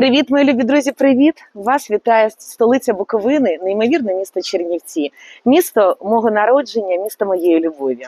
Привіт, мої любі друзі! Привіт! Вас вітає столиця Буковини, неймовірне місто Чернівці, місто мого народження, місто моєї любові.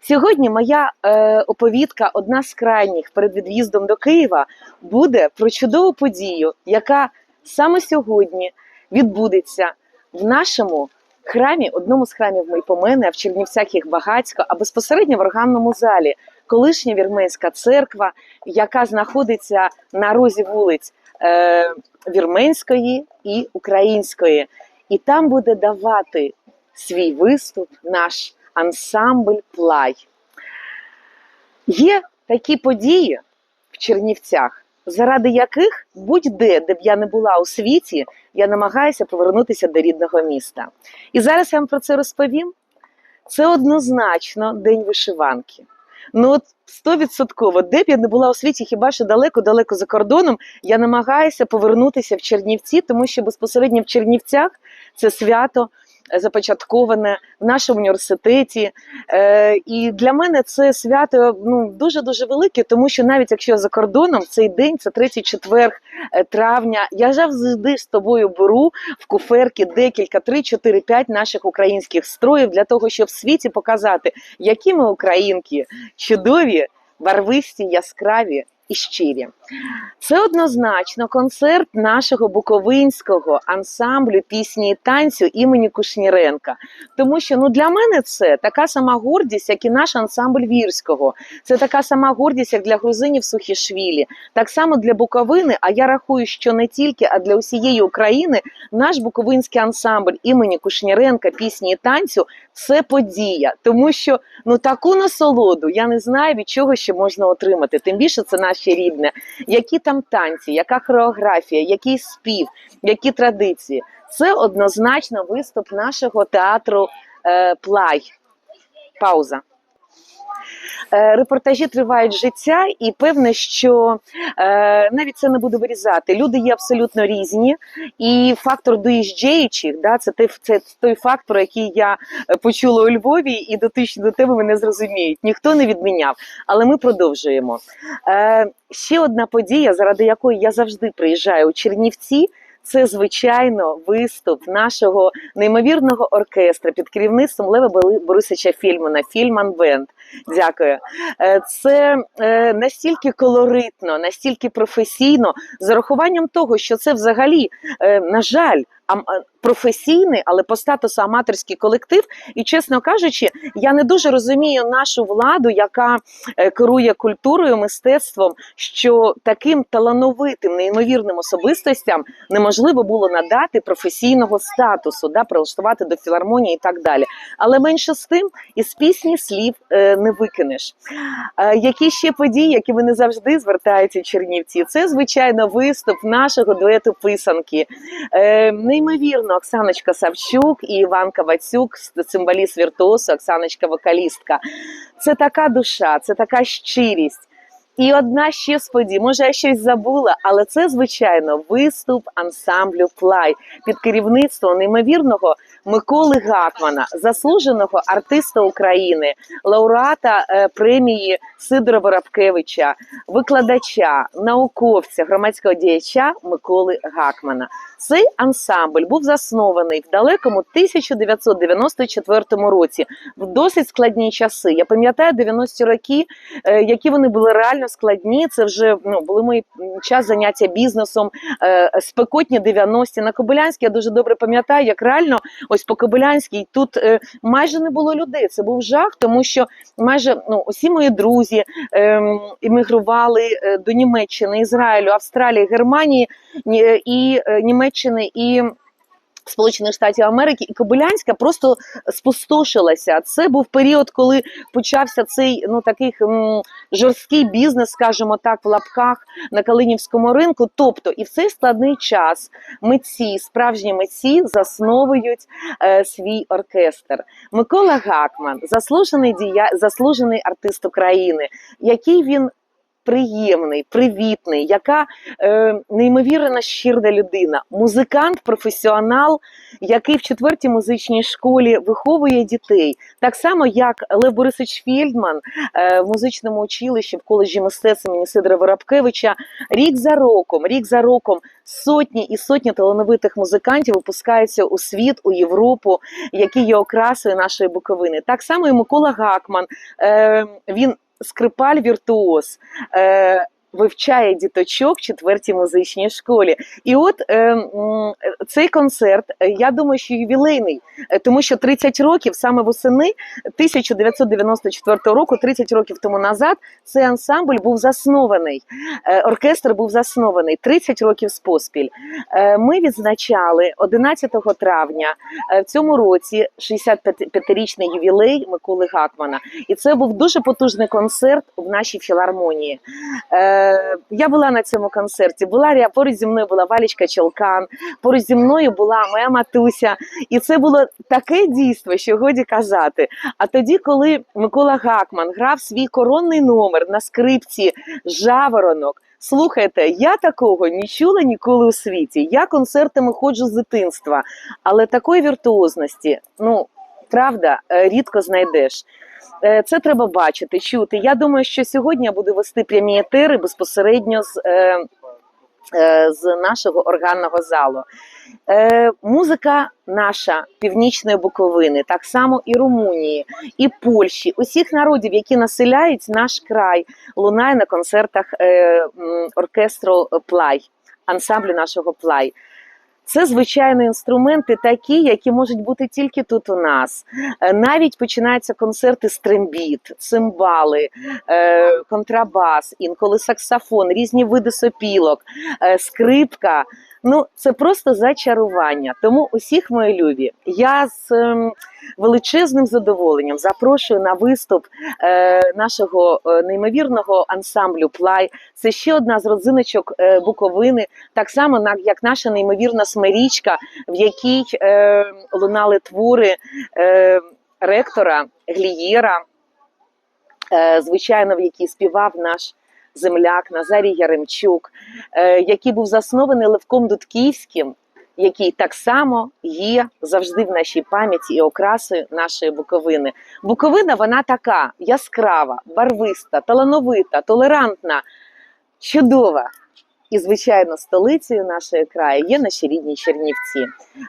Сьогодні моя е, оповідка, одна з крайніх перед від'їздом до Києва, буде про чудову подію, яка саме сьогодні відбудеться в нашому храмі, одному з храмів Мойпомени, в Чернівцях їх багатько, а безпосередньо в органному залі. Колишня вірменська церква, яка знаходиться на розі вулиць е, вірменської і української. І там буде давати свій виступ наш ансамбль Плай. Є такі події в Чернівцях, заради яких будь-де, де б я не була у світі, я намагаюся повернутися до рідного міста. І зараз я вам про це розповім. Це однозначно день вишиванки. Ну от стовідсотково, де б я не була у світі, хіба що далеко-далеко за кордоном, я намагаюся повернутися в Чернівці, тому що безпосередньо в Чернівцях це свято започатковане в нашому університеті. Е, і для мене це свято ну дуже дуже велике, тому що навіть якщо я за кордоном цей день, це третій четверг е, травня, я завжди з тобою беру в куферки декілька, три, чотири, п'ять наших українських строїв для того, щоб в світі показати, які ми українки чудові, барвисті, яскраві і щирі. Це однозначно концерт нашого буковинського ансамблю пісні і танцю імені Кушніренка. Тому що ну для мене це така сама гордість, як і наш ансамбль вірського. Це така сама гордість, як для грузинів Сухішвілі. Так само для Буковини. А я рахую, що не тільки, а для усієї України наш буковинський ансамбль імені Кушніренка пісні і танцю це подія, тому що ну таку насолоду я не знаю від чого ще можна отримати. Тим більше це наші рідне. Які там танці, яка хореографія, який спів, які традиції. Це однозначно виступ нашого театру е, Плай. Пауза. Е, Репортажі тривають життя, і певне, що е, навіть це не буду вирізати. Люди є абсолютно різні, і фактор доїжджаючих, да, це той, це той факт, який я е, почула у Львові, і дотично до тебе мене зрозуміють. Ніхто не відміняв, але ми продовжуємо. Ще одна подія, заради якої я завжди приїжджаю у Чернівці. Це звичайно виступ нашого неймовірного оркестра під керівництвом Лева Бори- Борисовича Фільмана, Фільман Бенд. Дякую. Е, Це е, настільки колоритно, настільки професійно, з урахуванням того, що це взагалі, е, на жаль, професійний, але по статусу аматорський колектив. І чесно кажучи, я не дуже розумію нашу владу, яка е, керує культурою, мистецтвом, що таким талановитим, неймовірним особистостям неможливо було надати професійного статусу, да, прилаштувати до філармонії і так далі. Але менше з тим, із пісні слів е, не викинеш. Е, які ще події, які вони завжди звертаються в Чернівці? Це, звичайно, виступ нашого дуету писанки. Неймовірно, Оксаночка Савчук і Іван Кавацюк, цимбаліст віртуосу, Оксаночка вокалістка. Це така душа, це така щирість. І одна ще з може, я щось забула, але це, звичайно, виступ ансамблю Плай під керівництвом неймовірного Миколи Гакмана, заслуженого артиста України, лауреата е, премії Сидора Воробкевича, викладача, науковця, громадського діяча Миколи Гакмана. Цей ансамбль був заснований в далекому 1994 році в досить складні часи. Я пам'ятаю 90-ті роки, е, які вони були реально складні. Це вже ну були мої час заняття бізнесом, е, спекотні 90-ті. На Кобилянській я дуже добре пам'ятаю, як реально ось по Кобилянській тут е, майже не було людей. Це був жах, тому що майже ну усі мої друзі ем, іммігрували до Німеччини, Ізраїлю, Австралії, Германії і е, Німеччини і. Сполучених Штатів Америки і Кобилянська просто спустошилася. Це був період, коли почався цей ну такий м, жорсткий бізнес, скажімо так, в лапках на Калинівському ринку. Тобто, і в цей складний час митці, справжні митці засновують е, свій оркестр. Микола Гакман, заслужений дія, заслужений артист України, який він приємний, привітний, яка е, неймовірно щира людина, музикант, професіонал, який в четвертій музичній школі виховує дітей, так само як Лев Борисович Фельдман е, в музичному училищі в коледжі мистецтв імені Сидора Воробкевича рік за роком, рік за роком сотні і сотні талановитих музикантів випускаються у світ, у Європу, які є окрасою нашої Буковини. Так само і Микола Гакман. Е, він скрипаль віртуоз. Е, Вивчає діточок в четвертій музичній школі, і от е, цей концерт, е, я думаю, що ювілейний, е, тому що 30 років саме восени 1994 року, 30 років тому назад, цей ансамбль був заснований. Е, оркестр був заснований 30 років споспіль. Ми відзначали 11 травня в цьому році 65-річний ювілей Миколи Гакмана, і це був дуже потужний концерт в нашій філармонії. Е, Я була на цьому концерті. Була поруч зі мною була Валічка Челкан, поруч зі мною була моя матуся, і це було таке дійство, що годі казати. А тоді, коли Микола Гакман грав свій коронний номер на скрипці Жаворонок. Слухайте, я такого не чула ніколи у світі. Я концертами ходжу з дитинства, але такої віртуозності, ну правда, е, рідко знайдеш. Е, Це треба бачити, чути. Я думаю, що сьогодні я буду вести прямі етери безпосередньо з, е, е, з нашого органного залу. Музика наша північної Буковини, так само і Румунії, і Польщі, усіх народів, які населяють наш край, лунає на концертах оркестру Плай, ансамблю нашого Плай. Це звичайно інструменти такі, які можуть бути тільки тут у нас. Е, Навіть починаються концерти з трембіт, цимбали, е, контрабас, інколи саксофон, різні види сопілок, е, скрипка. Ну, це просто зачарування. Тому усіх мої любі. Я з ем, величезним задоволенням запрошую на виступ е, нашого е, неймовірного ансамблю Плай. Це ще одна з родзиночок е, Буковини, так само як наша неймовірна смирічка, в якій лунали твори ректора Глієра, звичайно, в якій співав наш земляк Назарій Яремчук, е, який був заснований Левком Дудківським, який так само є завжди в нашій пам'яті і окрасою нашої Буковини. Буковина вона така яскрава, барвиста, талановита, толерантна, чудова. І, звичайно, столицею нашої краю є наші рідні Чернівці.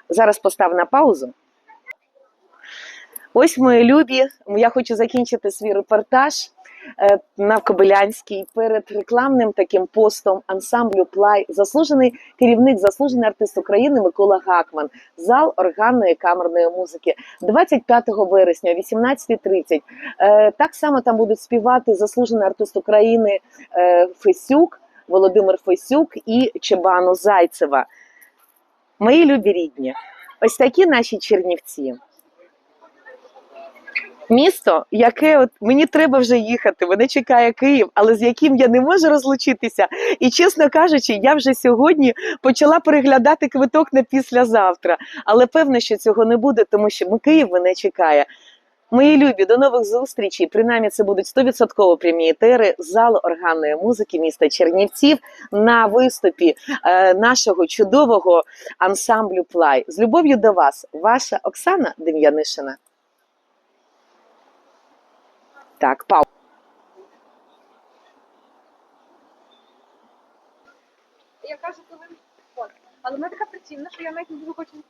Зараз постав на паузу. Ось мої любі. Я хочу закінчити свій репортаж е, на Кобилянській перед рекламним таким постом ансамблю Плай. Заслужений керівник, заслужений артист України Микола Гакман, зал органної камерної музики 25 вересня о 18.30. Е, Так само там будуть співати заслужений артист України е, Фесюк, Володимир Фесюк і Чебану Зайцева. Мої любі рідні, ось такі наші Чернівці. Місто, яке от мені треба вже їхати, мене чекає Київ, але з яким я не можу розлучитися. І чесно кажучи, я вже сьогодні почала переглядати квиток на післязавтра. Але певно, що цього не буде, тому що ми- Київ мене чекає. Мої любі, до нових зустрічей. Принаймні, це будуть 100% прямі етери залу органної музики міста Чернівців на виступі е, нашого чудового ансамблю Плай. З любов'ю до вас, ваша Оксана Дем'янишина. Так, пау. Я кажу, коли. Але вона така працівна, що я навіть не дуже хочу